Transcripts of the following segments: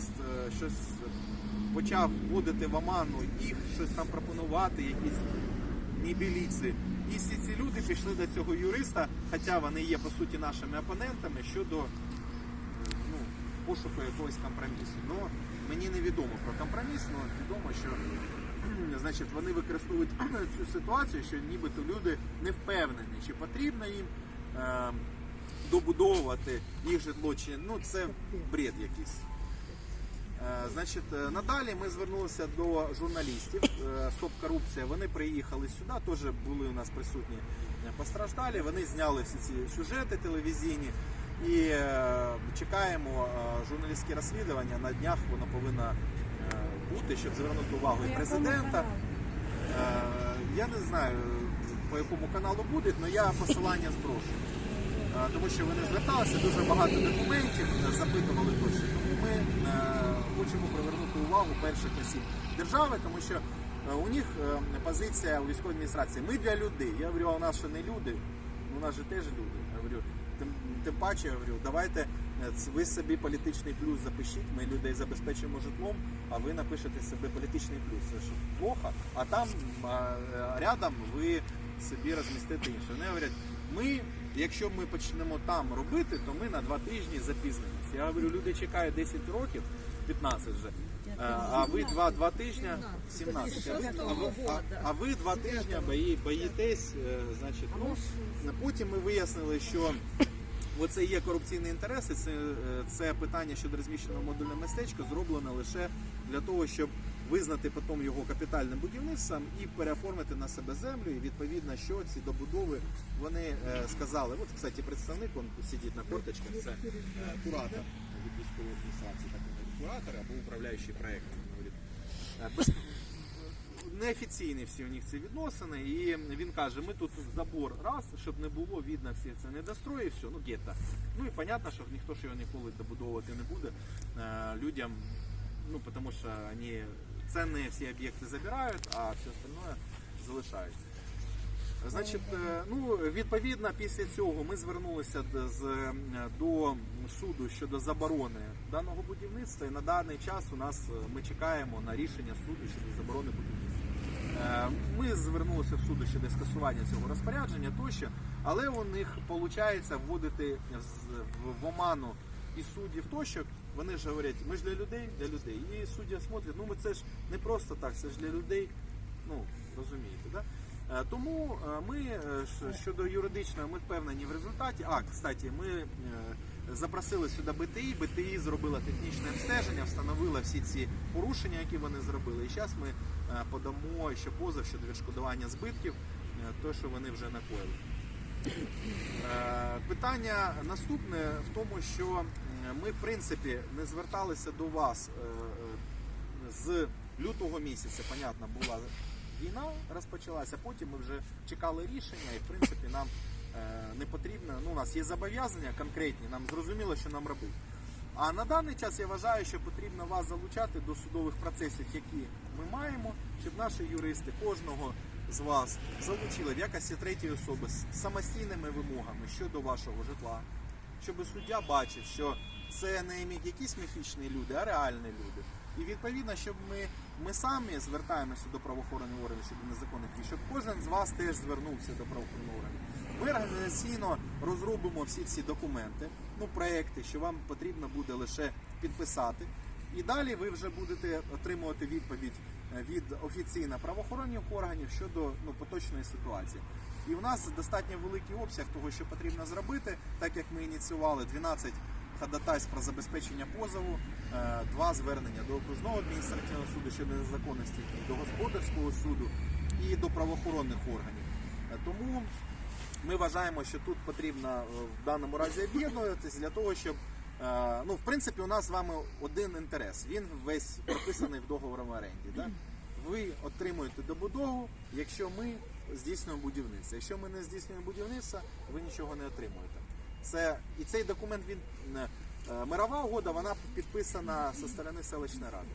юрист е, щось почав вводити в оману їх, щось там пропонувати, якісь нібіліці. І всі ці люди пішли до цього юриста, хоча вони є по суті нашими опонентами щодо е, ну, пошуку якогось компромісу. Ну, мені невідомо про компроміс, але відомо, що значить, вони використовують цю ситуацію, що нібито люди не впевнені, чи потрібно їм е, добудовувати їх житло, чи ну це бред якийсь. Е, Значить, е, надалі ми звернулися до журналістів е, Стоп корупція. Вони приїхали сюди, теж були у нас присутні постраждалі. Вони зняли всі ці сюжети телевізійні і чекаємо журналістське розслідування. На днях воно повинно бути, щоб звернути увагу і президента. Я не знаю по якому каналу буде, але я посилання зброшу. Е, Тому що вони зверталися, дуже багато документів е, запитували тощо. Тому ми е, хочемо привернути увагу перших осіб держави, тому що у них позиція у військовій адміністрації. Ми для людей. Я говорю, а у нас ще не люди. Ну, У нас же теж люди. Я говорю, тим, тим паче, я говорю, давайте ви собі політичний плюс запишіть. Ми людей забезпечуємо житлом, а ви напишете собі політичний плюс. Це що плохо. А там рядом ви собі розмістите інше. Вони говорять, ми, якщо ми почнемо там робити, то ми на два тижні запізнимося. Я говорю, люди чекають 10 років, 15 вже. Е, А ви два, два тижні, 17. А ви, а а, ви два тижні бої, боїтесь, е, значить, ну, потім ми вияснили, що Оце є корупційні інтереси. Це, е, це питання щодо розміщеного модульного містечка зроблено лише для того, щоб визнати потім його капітальним будівництвом і переоформити на себе землю. І відповідно, що ці добудови вони е, сказали. От, кстати, представник він сидить на корточках. Це е, куратор від військової адміністрації, так він куратор або управляючий проєктом. Е, неофіційні всі у них ці відносини, і він каже, ми тут забор раз, щоб не було видно всі це недострої, все, ну гетто. Ну і понятно, що ніхто ж його ніколи добудовувати не буде людям, ну тому що вони цінні всі об'єкти забирають, а все остальное залишають. Значить, е, ну відповідно після цього ми звернулися е, до суду щодо заборони даного будівництва. І на даний час у нас е, ми чекаємо на рішення суду щодо заборони будівництва. Е, Ми звернулися в суду щодо скасування цього розпорядження тощо, але у них виходить вводити в оману і суддів тощо. Вони ж говорять, ми ж для людей, для людей. І суддя смотрять, ну ми це ж не просто так, це ж для людей. Ну розумієте, да? Е, Тому е, ми е, щодо юридичного ми впевнені в результаті. А, кстати, ми запросили сюди БТІ, БТІ зробила технічне обстеження, встановила всі ці порушення, які вони зробили. І зараз ми подамо ще позов щодо відшкодування збитків, то, що вони вже накоїли. Питання наступне в тому, що ми в принципі не зверталися до вас е, е, з лютого місяця. Понятно, була війна розпочалася. Потім ми вже чекали рішення, і в принципі нам е, не потрібно. Ну, у нас є зобов'язання конкретні, нам зрозуміло, що нам робити. А на даний час я вважаю, що потрібно вас залучати до судових процесів, які ми маємо, щоб наші юристи кожного з вас залучили в якості третьої особи з самостійними вимогами щодо вашого житла, щоб суддя бачив, що це не якісь міфічні люди, а реальні люди. І відповідно, щоб ми, ми самі звертаємося до правоохоронних органів щодо незаконних дій, щоб кожен з вас теж звернувся до правоохоронних органів. Ми організаційно розробимо всі ці документи, ну проекти, що вам потрібно буде лише підписати. І далі ви вже будете отримувати відповідь е, від офіційно правоохоронних органів щодо ну, поточної ситуації. І у нас достатньо великий обсяг того, що потрібно зробити, так як ми ініціювали 12 ходатайств про забезпечення позову, е, два звернення до окружного адміністративного суду щодо незаконності, до господарського суду і до правоохоронних органів. Е, Тому ми вважаємо, що тут потрібно е, в даному разі об'єднуватись для того, щоб ну, в принципі, у нас з вами один інтерес. Він весь прописаний в договорі оренді. Да? Ви отримуєте добудову, якщо ми здійснюємо будівництво. Якщо ми не здійснюємо будівництво, ви нічого не отримуєте. Це і цей документ він е, е, мирова угода, вона підписана зі сторони селищної ради.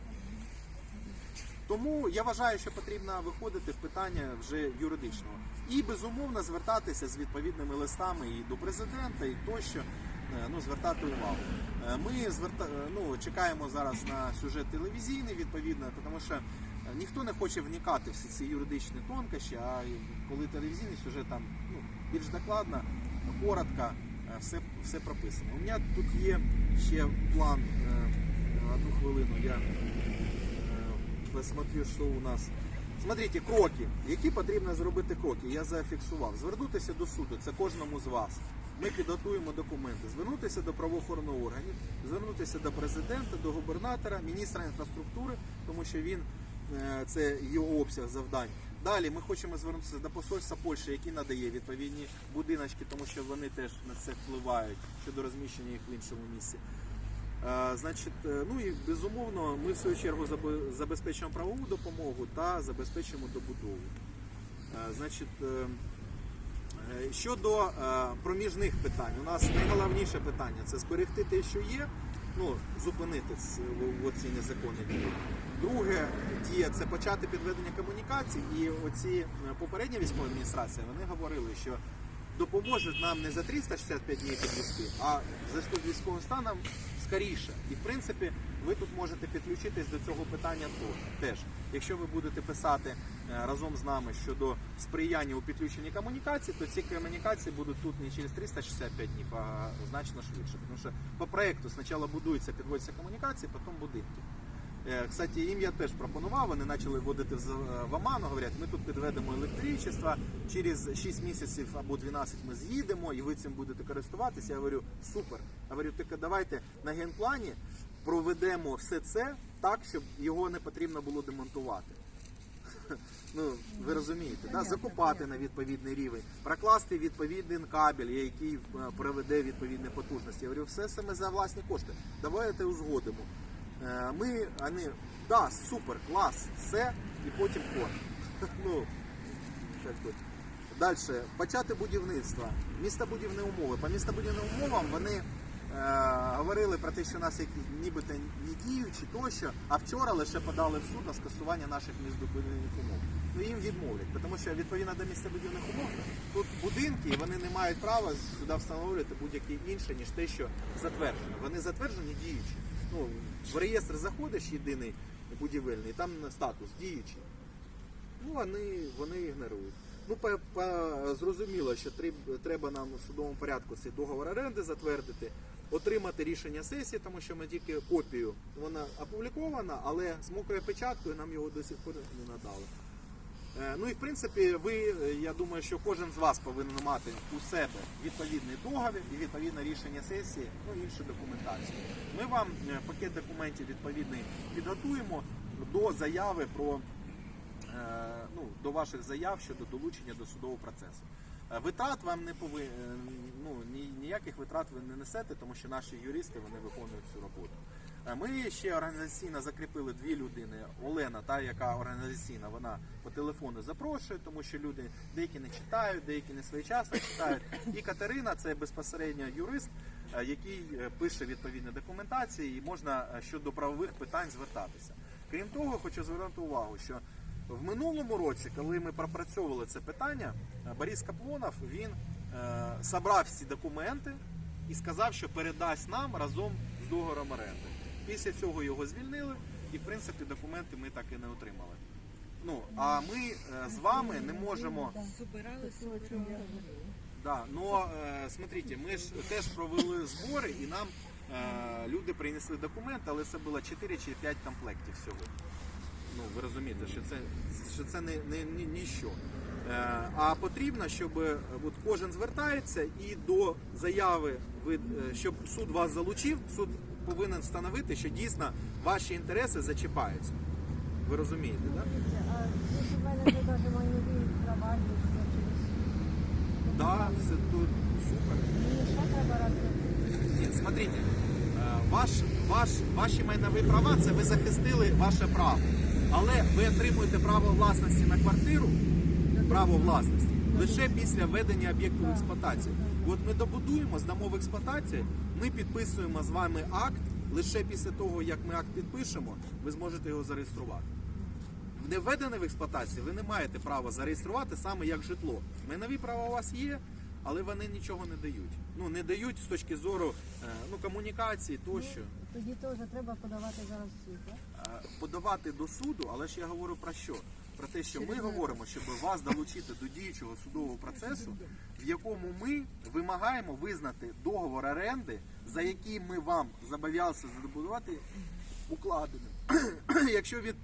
Тому я вважаю, що потрібно виходити в питання вже юридичного і безумовно звертатися з відповідними листами і до президента, і тощо е, ну, звертати увагу. Ми зверта... ну, чекаємо зараз на сюжет телевізійний, відповідно, тому що ніхто не хоче вникати в ці юридичні тонкощі, а коли телевізійний сюжет там ну, більш докладно, коротко, все, все прописано. У мене тут є ще план. е, Одну хвилину я е, посмотрю, що у нас. Смотрите, кроки. Які потрібно зробити кроки? Я зафіксував. Звернутися до суду, це кожному з вас. Ми підготуємо документи, звернутися до правоохоронних органів, звернутися до президента, до губернатора, міністра інфраструктури, тому що він е, це його обсяг завдань. Далі ми хочемо звернутися до посольства Польщі, який надає відповідні будиночки, тому що вони теж на це впливають щодо розміщення їх в іншому місці. Е, Значить, е, ну і безумовно, ми в свою чергу забезпечимо правову допомогу та забезпечимо добудову. Е, Значить, щодо проміжних питань, у нас найголовніше питання це зберегти те, що є, ну, зупинити оці незаконні дії. Друге дія це почати підведення комунікацій. І оці е, попередні військові адміністрації вони говорили, що допоможуть нам не за 365 днів підвести, а в зв'язку військовим станом скоріше. І в принципі, ви тут можете підключитись до цього питання теж. Якщо ви будете писати е, разом з нами щодо сприяння у підключенні комунікацій, то ці комунікації будуть тут не через 365 днів, а значно швидше. Тому що по проекту спочатку будуються, підводяться комунікації, потім будинки. Е, Кстати, їм я теж пропонував, вони почали вводити в оману, говорять, ми тут підведемо електричество, через 6 місяців або 12 ми з'їдемо і ви цим будете користуватися. Я говорю, супер. Я говорю, тільки давайте на генплані проведемо все це так, щоб його не потрібно було демонтувати. Ну, ви розумієте, да? закупати на відповідний рівень, прокласти відповідний кабель, який е, проведе відповідні потужності. Я говорю, все ми за власні кошти. Давайте узгодимо. Е, Ми, вони, да, супер, клас, все, і потім код. Ну. Далі, почати будівництво. Містобудівні умови. По містобудівним умовам вони е, говорили про те, що нас які, нібито не діючі тощо, а вчора лише подали в суд на скасування наших містобудівних умов. Ну їм відмовлять, тому що відповідно до містобудівних умов тут будинки, і вони не мають права сюди встановлювати будь-які інше, ніж те, що затверджено. Вони затверджені діючі. Ну, в реєстр заходиш єдиний будівельний, там статус діючий. Ну, вони, вони ігнорують. Ну, по, по, зрозуміло, що треб- треба нам в судовому порядку цей договор оренди затвердити, отримати рішення сесії, тому що ми тільки копію, вона опублікована, але з мокрою печаткою нам його до сих пор не надали. Е, Ну і в принципі, ви, е, я думаю, що кожен з вас повинен мати у себе відповідний договір і відповідне рішення сесії, ну і іншу документацію. Ми вам е, пакет документів відповідний підготуємо до заяви про ну, до ваших заяв щодо долучення до судового процесу. Витрат вам не пови... е, ну, ніяких витрат ви не несете, тому що наші юристи вони виконують цю роботу. Е, Ми ще організаційно закріпили дві людини. Олена, та яка організаційна, вона по телефону запрошує, тому що люди деякі не читають, деякі не своєчасно читають. І Катерина це безпосередньо юрист, е, який е, пише відповідні документації, і можна щодо правових питань звертатися. Крім того, хочу звернути увагу, що в минулому році, коли ми пропрацьовували це питання, Борис Каплонов він собрав всі документи і сказав, що передасть нам разом з договором оренди. Після цього його звільнили, і в принципі документи ми так і не отримали. Ну а ми е, з вами не можемо. Собирали. Да, но е, смотрите, ми ж теж провели збори і нам е, люди принесли документи, але це було 4 чи 5 комплектів всього. Ну, ви розумієте, що це, що це не, не, ні, ніщо. Е, а потрібно, щоб е, от кожен звертається і до заяви, ви, е, щоб суд вас залучив, суд повинен встановити, що дійсно ваші інтереси зачіпаються. Ви розумієте, так? Да? Все тут супер. Ні, смотрите, е, ваш, ваш, ваші майнові права це ви захистили ваше право. Але ви отримуєте право власності на квартиру, право власності, лише після введення об'єкту в експлуатацію. От ми добудуємо, здамо в експлуатацію, ми підписуємо з вами акт. Лише після того, як ми акт підпишемо, ви зможете його зареєструвати. Не введене в експлуатацію, ви не маєте права зареєструвати саме як житло. Майнові права у вас є, але вони нічого не дають. Ну не дають з точки зору е, ну, комунікації тощо. Тоді теж треба подавати зараз в суд. так? Е, подавати до суду, але ж я говорю про що? Про те, що ми говоримо, щоб вас долучити до діючого судового процесу, в якому ми вимагаємо визнати договор оренди, за який ми вам зобов'язалися забудувати укладеним. Якщо від